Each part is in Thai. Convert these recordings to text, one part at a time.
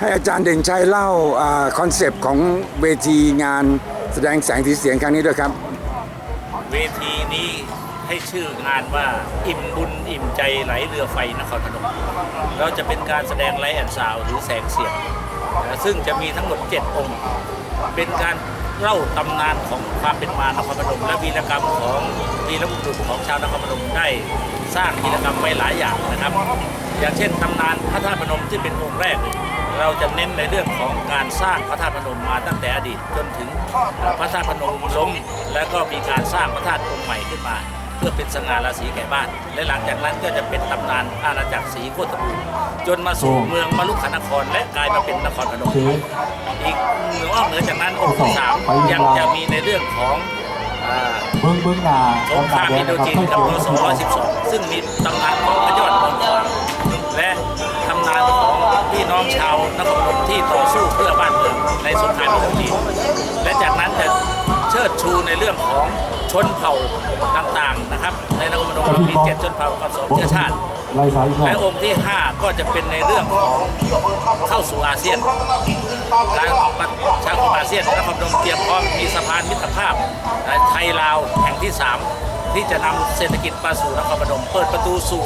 ให้อาจารย์เด่นชัยเล่าคอนเซปต์ของเวทีงานแสดงแสงสีเสียงครั้งนี้ด้วยครับ เวทีนี้ให้ชื่องานว่าอิ่มบุญอิ่มใจไหลเรือไฟนครพนมเราจะเป็นการแสดงไลท์แอนด์ซาวหรือแสงเสียง ซึ่งจะมีทั้งหมด 7 องค์ เป็นการเล่าตำนานของความเป็นมานครพนมและวีรกรรมของวีรบุรุษของชาวนครพนมได้สร้างวีรกรรมไว้หลายอย่างนะครับ อย่างเช่นตำนานพระธาตุพนมที่เป็นองค์แรก เราจะเน้นในเรื่องของการสร้างพระธาตุพนมมาตั้งแต่อดีตจนถึงเอ่อพระธาตุพนมล้มแล้วก็มีการสร้างพระธาตุองค์ใหม่ขึ้นมา เพื่อเป็นสง่าราศีแก่บ้าน และหลังจากนั้นก็จะเป็นตำนานอาณาจักรศรีโคตบูรณ์จนมาสู่เมืองมลุกขนครและกลายมาเป็นนครพนมอีกเหนืออ้อมเหนือจากนั้นองค์ที่สามยังจะมีในเรื่องของอ่าเบื้องเบื้องหน้าสงครามอินโดจีนกับรศ112 ซึ่งมีตำนาน องชาวนครพนมที่ต่อสู้เพื่อบ้านเมืองในสงครามอินโดจีนและจากนั้นจะเชิดชูในเรื่องของชนเผ่าต่างๆนะครับ ในนครพนมเรามีเจ็ดชนเผ่ากับสองเชื้อชาติไล่สายอีกหน่อและองค์ที่ 5 ก็จะเป็นในเรื่องของเข้าสู่อาเซียนการประชาคมอาเซียนนครพนมเตรียมพร้อมมีสะพานมิตรภาพไทยลาวแห่งที่ 3 ที่จะนำเศรษฐกิจมาสู่นครพนมเปิดประตูสู่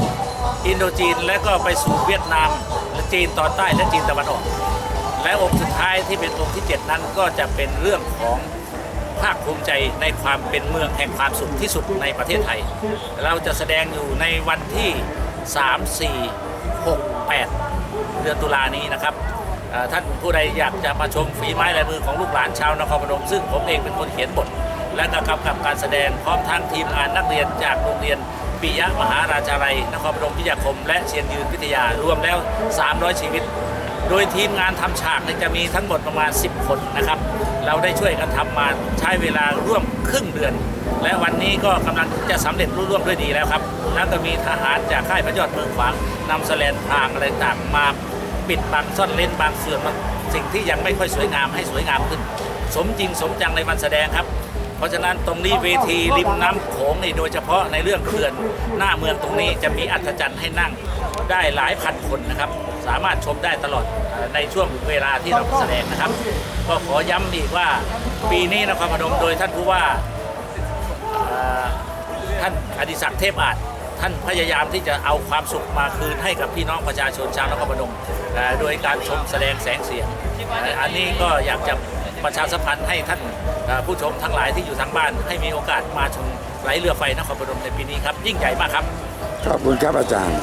อินโดจีนและก็ไปสู่เวียดนาม จีนตอนใต้และจีนตะวันออก และองค์สุดท้ายที่เป็นองค์ที่ 7 นั้นก็จะเป็นเรื่องของภาคภูมิใจในความเป็นเมืองแห่งความสุขที่สุดในประเทศไทย เราจะแสดงอยู่ในวันที่ 3 4 6 8 เดือนตุลานี้นะครับท่านผู้ใดอยากจะมาชมฝีไม้ลายมือของลูกหลานชาวนครพนมซึ่งผมเองเป็นคนเขียนบท และก็กำกับการแสดงพร้อมทั้งทีมงานนักเรียนจากโรงเรียน ปิยะมหาราชาลัยนครพนมวิทยาคม และเชียนยืนวิทยารวมแล้ว 300 ชีวิต โดยทีมงานทำฉากจะมีทั้งหมดประมาณ 10 คนนะครับ เราได้ช่วยกันทำมาใช้เวลาร่วมครึ่งเดือน และวันนี้ก็กำลังจะสำเร็จรุ่ร่วงด้วยดีแล้วครับแล้วก็มีทหารจากค่ายพระยอดเมืองขวางนำแสลนพรางอะไรต่างมาปิดบังซ่อนเล้นบางส่วนบางสิ่งที่ยังไม่ค่อยสวยงามให้สวยงามขึ้น สมจริงสมจังในวันแสดงครับ ราะฉะนั้นตรงนี้เวทีริมน้ำโขงนี่โดยเฉพาะในเรื่องเขื่อนหน้าเมืองตรงนี้จะมีอัศจรรย์ให้นั่งได้หลายพันคนนะครับ สามารถชมได้ตลอดในช่วงเวลาที่เราแสดงนะครับ ก็ขอย้ำอีกว่าปีนี้นครพนมโดยท่านผู้ว่าท่านอดิศักดิ์เทพอาจท่านพยายามที่จะเอาความสุขมาคืนให้กับพี่น้องประชาชนชาวนครพนมโดยการชมแสดงแสงเสียง อันนี้ก็อยากจะ ประชาสัมพันธ์ให้ท่านผู้ชมทั้งหลายที่อยู่ทางบ้าน ให้มีโอกาสมาชมไหลเรือไฟนครพนมในปีนี้ครับ ยิ่งใหญ่มากครับ ขอบคุณครับอาจารย์